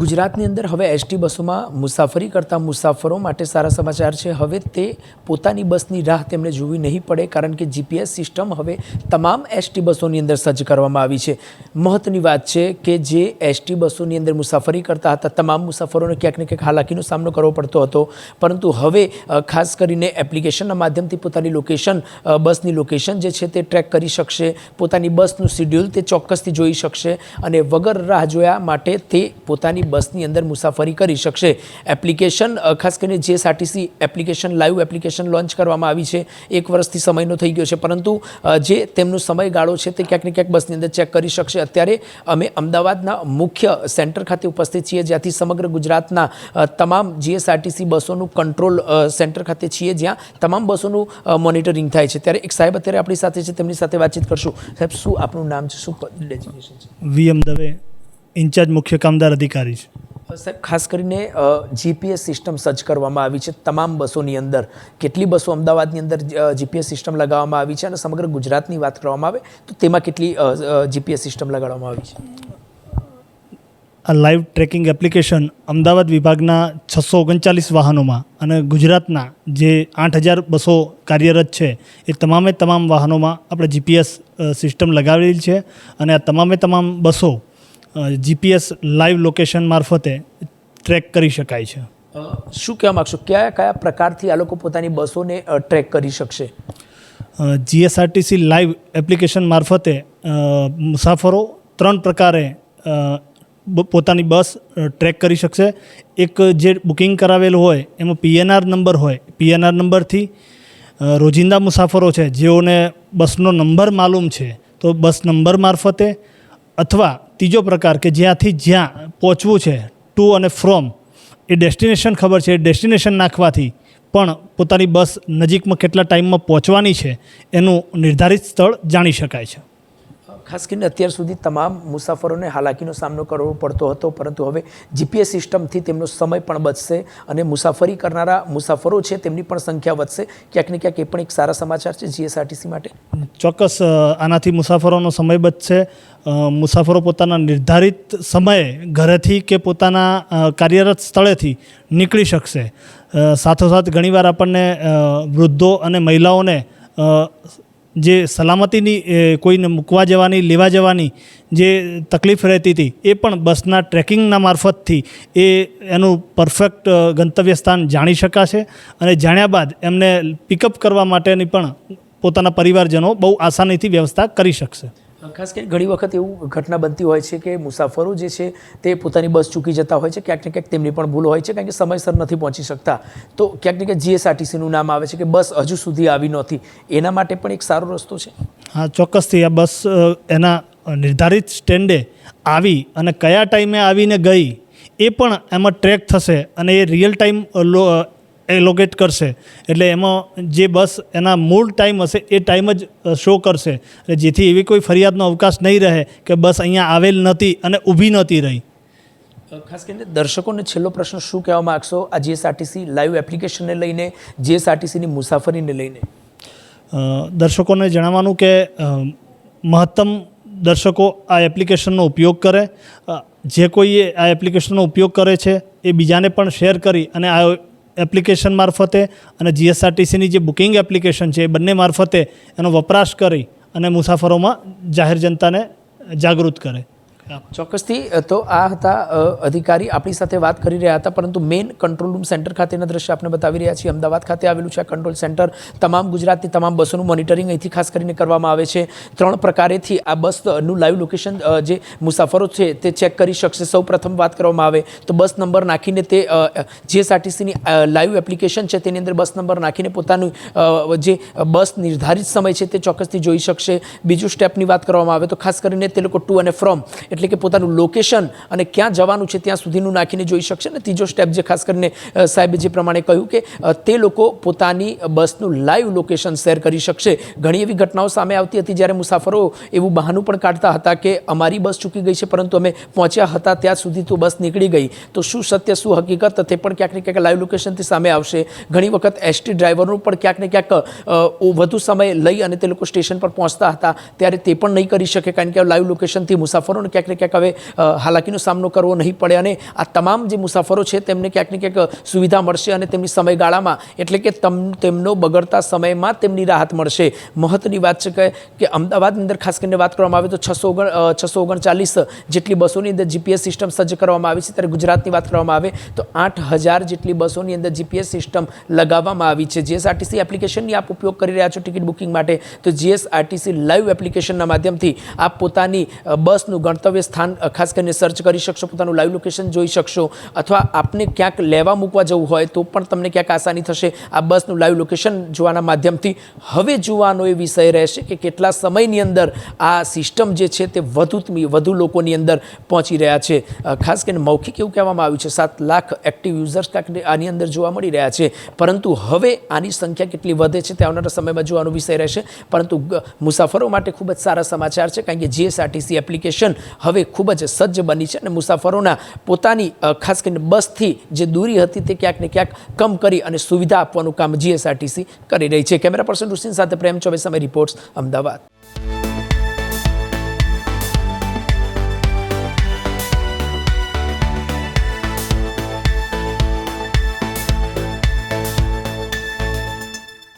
ગુજરાતની અંદર હવે એસટી બસોમાં મુસાફરી કરતા મુસાફરો માટે સારા સમાચાર છે. હવે તે પોતાની બસની રાહ તેમણે જોવી નહીં પડે કારણ કે જીપીએસ સિસ્ટમ હવે તમામ એસટી બસોની અંદર સજ્જ કરવામાં આવી છે. મહત્ત્વની વાત છે કે જે એસટી બસોની અંદર મુસાફરી કરતા હતા તમામ મુસાફરોને ક્યાંક ને ક્યાંક હાલાકીનો સામનો કરવો પડતો હતો. પરંતુ હવે ખાસ કરીને એપ્લિકેશનના માધ્યમથી પોતાની લોકેશન બસની લોકેશન જે છે તે ટ્રેક કરી શકશે, પોતાની બસનું શિડ્યુલ તે ચોક્કસથી જોઈ શકશે અને વગર રાહ જોયા માટે તે પોતાની બસની અંદર મુસાફરી કરી શકશે. એપ્લિકેશન ખાસ કરીને GSRTC application live application launch કરવામાં આવી છે. એક વર્ષથી સમયનો થઈ ગયો છે. પરંતુ જે તેમનો સમયગાળો છે તે ક્યાંક ને ક્યાંક બસની અંદર ચેક કરી શકશે. અત્યારે અમે અમદાવાદના મુખ્ય સેન્ટર ખાતે ઉપસ્થિત છીએ, જ્યાંથી સમગ્ર ગુજરાતના તમામ જીએસઆરટીસી બસોનું કંટ્રોલ સેન્ટર ખાતે છીએ, જ્યાં તમામ બસોનું મોનિટરિંગ થાય છે. ત્યારે એક સાહેબ અત્યારે આપણી સાથે છે, તેમની સાથે વાતચીત કરશું. સાહેબ, શું આપનું નામ છે? શું ડેઝિગ્નેશન છે? વી એમ દવે ઇન્ચાર્જ મુખ્ય કામદાર અધિકારી છે. સાહેબ ખાસ કરીને જીપીએસ સિસ્ટમ સજ્જ કરવામાં આવી છે. તમામ બસોની અંદર કેટલી બસો અમદાવાદની અંદર જીપીએસ સિસ્ટમ લગાવવામાં આવી છે અને સમગ્ર ગુજરાતની વાત કરવામાં આવે તો તેમાં કેટલી જીપીએસ સિસ્ટમ લગાડવામાં આવી છે? આ લાઈવ ટ્રેકિંગ એપ્લિકેશન અમદાવાદ વિભાગના છસો ઓગણચાલીસ વાહનોમાં અને ગુજરાતના જે આઠ હજાર બસો કાર્યરત છે એ તમામે તમામ વાહનોમાં આપણે જીપીએસ સિસ્ટમ લગાવેલી છે અને આ તમામે તમામ બસો જીપીએસ લાઈવ લોકેશન મારફતે ટ્રેક કરી શકાય છે. શું કહેવા માગશો? કયા કયા પ્રકારથી આ લોકો પોતાની બસોને ટ્રેક કરી શકશે? જીએસઆરટીસી લાઈવ એપ્લિકેશન મારફતે મુસાફરો ત્રણ પ્રકારે પોતાની બસ ટ્રેક કરી શકશે. એક જે બુકિંગ કરાવેલું હોય એમાં પીએનઆર નંબર હોય. પીએનઆર નંબરથી રોજિંદા મુસાફરો છે જેઓને બસનો નંબર માલુમ છે તો બસ નંબર મારફતે અથવા ત્રીજો પ્રકાર કે જ્યાંથી જ્યાં પહોંચવું છે ટુ અને ફ્રોમ એ ડેસ્ટિનેશન ખબર છે. એ ડેસ્ટિનેશન નાખવાથી પણ પોતાની બસ નજીકમાં કેટલા ટાઈમમાં પહોંચવાની છે, એનું નિર્ધારિત સ્થળ જાણી શકાય છે. ખાસ કરીને અત્યાર સુધી તમામ મુસાફરોને હાલાકીનો સામનો કરવો પડતો હતો, પરંતુ હવે જીપીએસ સિસ્ટમથી તેમનો સમય પણ બચશે અને મુસાફરી કરનારા મુસાફરો છે તેમની પણ સંખ્યા વધશે. ક્યાંક ને ક્યાંક એ પણ એક સારા સમાચાર છે જીએસઆરટીસી માટે. ચોક્કસ આનાથી મુસાફરોનો સમય બચશે. મુસાફરો પોતાના નિર્ધારિત સમયે ઘરેથી કે પોતાના કાર્યરત સ્થળેથી નીકળી શકશે. સાથોસાથ ઘણીવાર આપણને વૃદ્ધો અને મહિલાઓને જે સલામતીની કોઈને મૂકવા જવાની, લેવા જવાની જે તકલીફ રહેતી હતી, એ પણ બસના ટ્રેકિંગના મારફતથી એ એનું પરફેક્ટ ગંતવ્ય સ્થાન જાણી શકાશે અને જાણ્યા બાદ એમને પિકઅપ કરવા માટેની પણ પોતાના પરિવારજનો બહુ આસાનીથી વ્યવસ્થા કરી શકશે. ખાસ કરીને ઘણી વખત એવું ઘટના બનતી હોય છે કે મુસાફરો જે છે તે પોતાની બસ ચૂકી જતા હોય છે. ક્યાંક ને ક્યાંક તેમની પણ ભૂલ હોય છે કારણ કે સમયસર નથી પહોંચી શકતા. તો ક્યાંક ને ક્યાંક જીએસઆરટીસીનું નામ આવે છે કે બસ હજુ સુધી આવી નહોતી. એના માટે પણ એક સારો રસ્તો છે. હા, ચોક્કસથી આ બસ એના નિર્ધારિત સ્ટેન્ડે આવી અને કયા ટાઈમે આવીને ગઈ એ પણ એમાં ટ્રેક થશે અને એ રિયલ ટાઈમ એલોકેટ કરશે. એટલે એમાં જે બસ એના મૂળ ટાઈમ હશે એ ટાઈમ જ શો કરશે. એટલે જેથી એવી કોઈ ફરિયાદનો અવકાશ નહીં રહે કે બસ અહીંયા આવેલ નથી અને ઊભી નહોતી રહી. ખાસ કરીને દર્શકોને છેલ્લો પ્રશ્ન શું કહેવા માગશો? આ જીએસઆરટીસી લાઈવ એપ્લિકેશનને લઈને જીએસઆરટીસીની મુસાફરીને લઈને? દર્શકોને જણાવવાનું કે મહત્તમ દર્શકો આ એપ્લિકેશનનો ઉપયોગ કરે. જે કોઈએ આ એપ્લિકેશનનો ઉપયોગ કરે છે એ બીજાને પણ શેર કરી અને આ એપ્લિકેશન મારફતે અને જીએસઆરટીસીની જે બુકિંગ એપ્લિકેશન છે એ બંને મારફતે એનો વપરાશ કરી અને મુસાફરોમાં જાહેર જનતાને જાગૃત કરે. ચોક્કસથી તો આ હતા અધિકારી આપણી સાથે વાત કરી રહ્યા હતા, પરંતુ મેઇન કંટ્રોલ રૂમ સેન્ટર ખાતેના દ્રશ્ય આપણે બતાવી રહ્યા છીએ. અમદાવાદ ખાતે આવેલું છે આ કંટ્રોલ સેન્ટર. તમામ ગુજરાતની તમામ બસોનું મોનિટરિંગ અહીંથી ખાસ કરીને કરવામાં આવે છે. ત્રણ પ્રકારેથી આ બસનું લાઈવ લોકેશન જે મુસાફરો છે તે ચેક કરી શકશે. સૌ પ્રથમ વાત કરવામાં આવે તો બસ નંબર નાખીને તે જીએસઆરટીસીની લાઈવ એપ્લિકેશન છે તેની અંદર બસ નંબર નાખીને પોતાનું જે બસ નિર્ધારિત સમય છે તે ચોક્કસથી જોઈ શકશે. બીજું સ્ટેપની વાત કરવામાં આવે તો ખાસ કરીને તે લોકો ટુ અને ફ્રોમ એટલે કે પોતાનું લોકેશન અને ક્યાં જવાનું છે ત્યાં સુધીનું નાખીને જોઈ શકશે. ને ત્રીજો સ્ટેપ જે ખાસ કરીને સાહેબે જે પ્રમાણે કહ્યું કે તે લોકો પોતાની બસનું લાઈવ લોકેશન શેર કરી શકશે. ઘણી એવી ઘટનાઓ સામે આવતી હતી જ્યારે મુસાફરો એવું બહાનું પણ કાઢતા હતા કે અમારી બસ ચૂકી ગઈ છે, પરંતુ અમે પહોંચ્યા હતા ત્યાં સુધી તો બસ નીકળી ગઈ. તો શું સત્ય, શું હકીકત? તે પણ ક્યાંક ને ક્યાંક લાઈવ લોકેશનથી સામે આવશે. ઘણી વખત એસટી ડ્રાઈવરનું પણ ક્યાંક ને ક્યાંક વધુ સમય લઈ અને તે લોકો સ્ટેશન પર પહોંચતા હતા. ત્યારે તે પણ નહીં કરી શકે, કારણ કે લાઈવ લોકેશનથી મુસાફરોને ક્યાંક ક્યાંક ને ક્યાંક હવે હાલાકીનો સામનો કરવો નહીં પડે અને આ તમામ જે મુસાફરો છે તેમને ક્યાંક ને ક્યાંક સુવિધા મળશે અને તેમની સમયગાળામાં, એટલે કે તમ, તેમનો બગડતા સમયમાં તેમની રાહત મળશે. મહત્ત્વની વાત છે કે અમદાવાદની અંદર ખાસ કરીને વાત કરવામાં આવે તો છસો ઓગણ છસો ઓગણચાલીસ જેટલી બસોની અંદર જીપીએસ સિસ્ટમ સજ્જ કરવામાં આવી છે. ત્યારે ગુજરાતની વાત કરવામાં આવે તો આઠ હજાર જેટલી બસોની અંદર જીપીએસ સિસ્ટમ લગાવવામાં આવી છે. જીએસઆરટીસી એપ્લિકેશનની આપ ઉપયોગ કરી રહ્યા છો ટિકિટ બુકિંગ માટે, તો જીએસઆરટીસી લાઈવ એપ્લિકેશનના માધ્યમથી આપ પોતાની બસનું ગણતવ્ય સ્થાન ખાસ કરીને સર્ચ કરી શકશો, પોતાનું લાઈવ લોકેશન જોઈ શકશો, અથવા આપને ક્યાંક લેવા મૂકવા જવું હોય તો પણ તમને ક્યાંક આસાની થશે આ બસનું લાઈવ લોકેશન જોવાના માધ્યમથી. હવે જોવાનો એ વિષય રહેશે કે કેટલા સમયની અંદર આ સિસ્ટમ જે છે તે વધુ વધુ લોકોની અંદર પહોંચી રહ્યા છે. ખાસ કરીને મૌખિક એવું કહેવામાં આવ્યું છે, સાત લાખ એક્ટિવ યુઝર્સ આની અંદર જોવા મળી રહ્યા છે. પરંતુ હવે આની સંખ્યા કેટલી વધે છે તે આવનારા સમયમાં જોવાનો વિષય રહેશે. પરંતુ મુસાફરો માટે ખૂબ જ સારા સમાચાર છે, કારણ કે જીએસઆરટીસી એપ્લિકેશન હવે ખૂબ જ સજ્જ બની છે અને મુસાફરોના પોતાની ખાસ કરીને બસથી જે દૂરી હતી તે ક્યાંક ને ક્યાંક કમ કરી અને સુવિધા આપવાનું કામ જીએસઆરટીસી કરી રહી છે. કેમેરા પર્સન રુસિન સાથે પ્રેમ ચોબે સમય રિપોર્ટ્સ, અમદાવાદ.